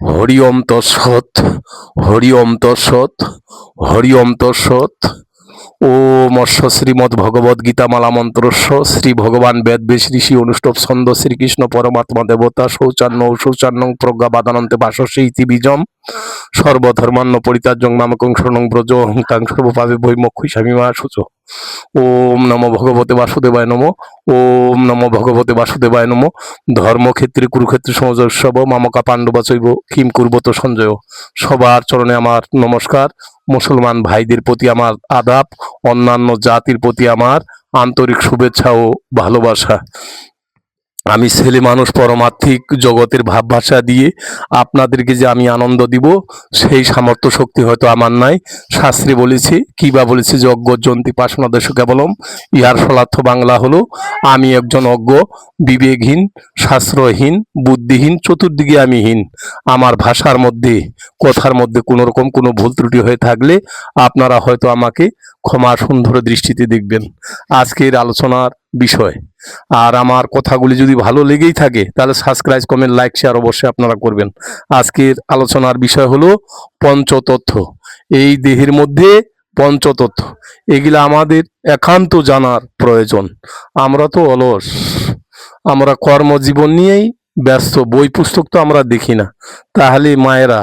হরি ওম তৎসৎ হরি ওম তৎসৎ হরি ওম তৎসৎ। ও মৎস্য শ্রীমদ ভগবদ গীতা মালা মন্ত্রস্য। শ্রী ভগবান বেদ বেশ ঋষি অনুষ্ঠব ছন্দ শ্রীকৃষ্ণ পরমাত্মা দেবতা শৌচান্ন শৌচান্ন প্রজ্ঞা বাদানন্তে বাসস্য ইতি বীজম। সর্বধর্মান্ন পরিত্যাজ্যং মামকং শরণং ব্রজ অহংকাং সর্বপাপে বৈমক্ষী স্বামী মা সুচ ওম নম ভগবতে বাসুদেবায় নম। ওম নম ভগবতে বাসুদেবায় নমো। ধর্মক্ষেত্রে, কুরুক্ষেত্রে সমজস্বব, মামকা পাণ্ডবা চৈব কিম কুর্বত সঞ্জয়। সবার চরণে আমার নমস্কার। মুসলমান ভাইদের প্রতি আমার আদাব, অন্যান্য জাতির প্রতি আমার আন্তরিক শুভেচ্ছা ও ভালোবাসা। আমি ছেলে মানুষ, পরমার্থিক জগতের ভাবভাষা দিয়ে আপনাদেরকে যে আমি আনন্দ দিব, সেই সামর্থ্য শক্তি হয়তো আমার নাই। শাস্ত্রে বলেছি, কি বা বলেছি যজ্ঞ, জন্তি পাশনা দেশ কেবলম, ইহার ফলার্থ বাংলা হলো, আমি একজন অজ্ঞ, বিবেকহীন শাস্ত্রহীন বুদ্ধিহীন, চতুর্দিকে আমি হীন। আমার ভাষার মধ্যে, কথার মধ্যে কোনো রকম কোনো ভুল ত্রুটি হয়ে থাকলে আপনারা হয়তো আমাকে ক্ষমা সুন্দর দৃষ্টিতে দেখবেন। আজকের আলোচনার বিষয় আর আমার কথাগুলি যদি ভালো লেগেই থাকে, তাহলে সাবস্ক্রাইব কমেন্ট লাইক শেয়ার অবশ্যই আপনারা করবেন। আজকের আলোচনার বিষয় হলো পঞ্চতথ্য এই দেহের মধ্যে পঞ্চতথ্য এগুলো আমাদের একান্ত জানার প্রয়োজন। আমরা তো অলস। আমরা কর্মজীবন নিয়েই ব্যস্ত। বই পুস্তক তো আমরা দেখি না। তাহলে মায়েরা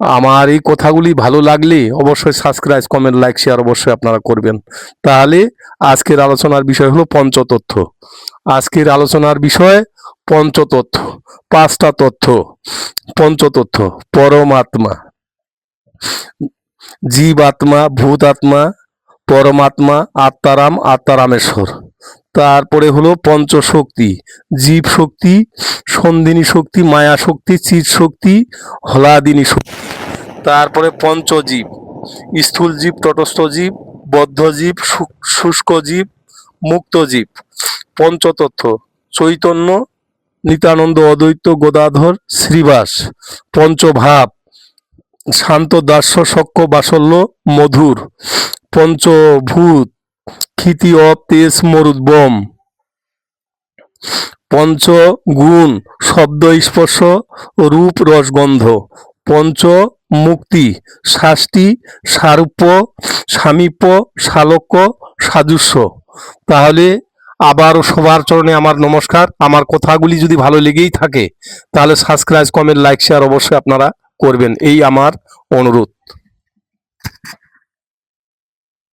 আমার এই কথাগুলি ভালো লাগলে অবশ্যই সাবস্ক্রাইব কমেন্ট লাইক শেয়ার অবশ্যই আপনারা করবেন। তাহলে আজকের আলোচনার বিষয় হলো পঞ্চতথ্য আজকের আলোচনার বিষয় পঞ্চতথ্য পাঁচটা তথ্য পঞ্চতথ্য পরমাত্মা। জীবাত্মা, ভূতাত্মা, পরমাত্মা, আত্মারাম, আত্মারামেশ্বর। তারপরে হলো পঞ্চশক্তি জীব শক্তি সন্দিনী শক্তি মায়া শক্তি চিৎ শক্তি হলাদিনী শক্তি। তারপরে পঞ্চজীব, স্থূল জীব, তটস্থ জীব, বদ্ধ জীব শুষ্ক জীব, মুক্ত জীব। পঞ্চতত্ত্ব, চৈতন্য, নিতানন্দ অদ্বৈত, গদাধর, শ্রীবাস। পঞ্চভাব, শান্ত দাস্য সক্য বাসল্য, মধুর। পঞ্চভূত ক্ষিতি অপ তেজ মরুদ্বম পঞ্চগুণ শব্দ স্পর্শ রূপ রসগন্ধ পঞ্চ মুক্তি শাস্তি সারূপ্য, সামীপ্য, শালক্য সাজুস্য তাহলে আবারও সবার চরণে আমার নমস্কার। আমার কথাগুলি যদি ভালো লেগেই থাকে, তাহলে সাবস্ক্রাইব কমেন্ট লাইক শেয়ার অবশ্যই আপনারা করবেন। এই আমার অনুরোধ।